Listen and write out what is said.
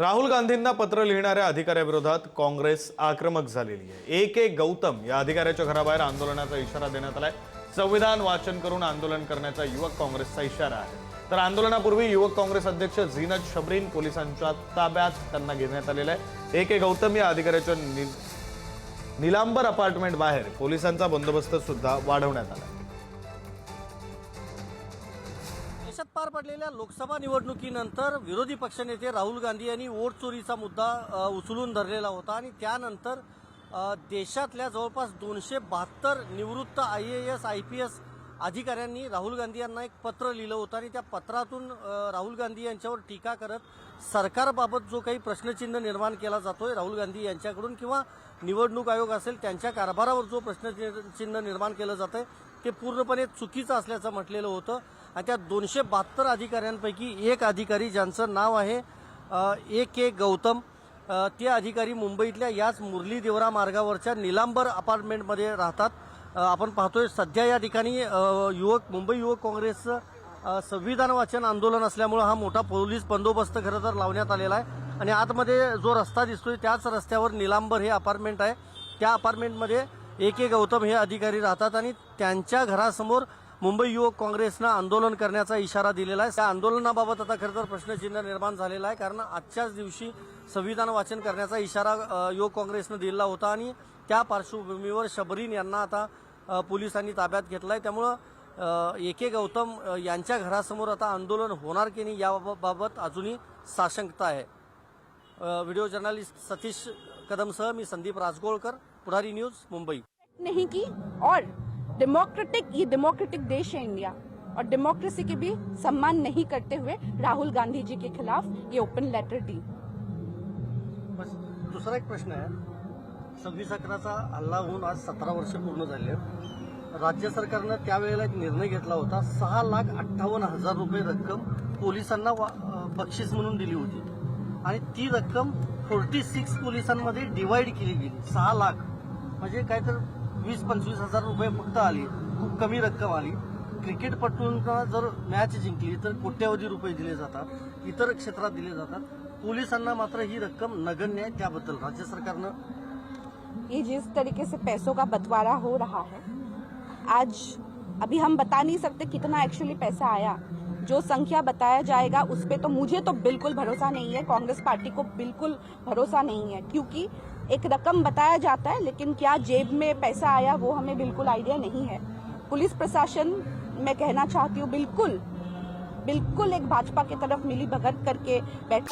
राहुल गांधींना पत्र लिहिणाऱ्या अधिकाऱ्याविरोधात काँग्रेस आक्रमक झालेली आहे. ए के गौतम या अधिकाऱ्याच्या घराबाहेर आंदोलनाचा इशारा देण्यात आलाय. संविधान वाचन करून आंदोलन करण्याचा युवक काँग्रेसचा इशारा आहे. तर आंदोलनापूर्वी युवक काँग्रेस अध्यक्ष झीनत शबरीन पोलिसांच्या ताब्यात त्यांना घेण्यात आलेलं आहे. ए के गौतम या अधिकाऱ्याच्या नि- निलांबर अपार्टमेंट बाहेर पोलिसांचा बंदोबस्त सुद्धा वाढवण्यात आला पार पडलेल्या लोकसभा निवडणुकीनंतर विरोधी पक्षनेते राहुल गांधी यांनी वोट चोरीचा मुद्दा उचलून धरलेला होता आणि त्यानंतर देशातल्या जवळपास दोनशे बहात्तर निवृत्त I A S I P S अधिकाऱ्यांनी राहुल गांधी यांना एक पत्र लिहिलं होतं आणि त्या पत्रातून राहुल गांधी यांच्यावर टीका करत सरकारबाबत जो काही प्रश्नचिन्ह निर्माण केला जातोय राहुल गांधी यांच्याकडून किंवा निवडणूक आयोग असेल त्यांच्या कारभारावर जो प्रश्नचिन्ह निर्माण केलं जातंय ते पूर्णपणे चुकीचं असल्याचं म्हटलेलं होतं. आणि त्या दोनशे बहात्तर अधिकाऱ्यांपैकी एक अधिकारी ज्यांचं नाव आहे ए के गौतम ते अधिकारी मुंबईतल्या याच मुरली देवरा मार्गावरच्या निलांबर अपार्टमेंटमध्ये राहतात. आपण पाहतोय सध्या या ठिकाणी युवक मुंबई युवक काँग्रेसचं संविधान वाचन आंदोलन असल्यामुळं हा मोठा पोलीस बंदोबस्त खरं तर लावण्यात आलेला आहे. आणि आतमध्ये जो रस्ता दिसतोय त्याच रस्त्यावर निलांबर हे अपार्टमेंट आहे. त्या अपार्टमेंटमध्ये ए के गौतम हे अधिकारी राहतात आणि त्यांच्या घरासमोर मुंबई युवक काँग्रेसनं आंदोलन करण्याचा इशारा दिलेला आहे. त्या आंदोलनाबाबत आता खरं तर प्रश्नचिन्ह निर्माण झालेला आहे कारण आजच्याच दिवशी संविधान वाचन करण्याचा इशारा युवक काँग्रेसनं दिलेला होता आणि त्या पार्श्वभूमीवर शबरीन यांना आता पोलिसांनी ताब्यात घेतलं आहे त्यामुळं ए के गौतम यांच्या घरासमोर आता आंदोलन होणार की नाही याबाबत अजूनही साशंकता आहे. व्हिडिओ जर्नलिस्ट सतीश कदमसह मी संदीप राजगोळकर पुढारी न्यूज मुंबई. नहीं की? और डेमोक्रेटिक ये डेमोक्रेटिक देश है इंडिया। और डेमोक्रेसी के भी सम्मान नहीं करते हुए राहुल गांधी जी के खिलाफ ये ओपन लेटर दी बस दुसरा एक प्रश्न आहे. सव्वीस अकराचा हल्ला होऊन आज सतरा वर्ष पूर्ण झाले राज्य सरकारनं त्यावेळेला एक निर्णय घेतला होता. सहा लाख अठ्ठावन्न हजार रुपये रक्कम पोलिसांना वा- बक्षीस म्हणून दिली होती. आणि ती रक्कम फोर्टी सिक्स पोलिसांमध्ये डिवाइड केली गेली. सहा लाख. म्हणजे काय तर वीस पंचवीस हजार रुपये फक्त आले. खूप कमी रक्कम आली. क्रिकेटपटूंना जर मॅच जिंकली तर कोट्यावधी रुपये दिले जातात. इतर क्षेत्रात दिले जातात. पोलिसांना मात्र ही रक्कम नगण्य आहे. त्याबद्दल राज्य सरकारनं ये जिस तरीके से पैसों का बंटवारा हो रहा है आज अभी हम बता नहीं सकते कितना एक्चुअली पैसा आया. जो संख्या बताया जाएगा, उस पर तो मुझे तो बिल्कुल भरोसा नहीं है। कांग्रेस पार्टी को बिल्कुल भरोसा नहीं है, क्योंकि एक रकम बताया जाता है, लेकिन क्या जेब में पैसा आया, वो हमें बिल्कुल आइडिया नहीं है। पुलिस प्रशासन, मैं कहना चाहती हूँ, बिल्कुल बिल्कुल एक भाजपा की तरफ़ मिली भगत करके बैठ।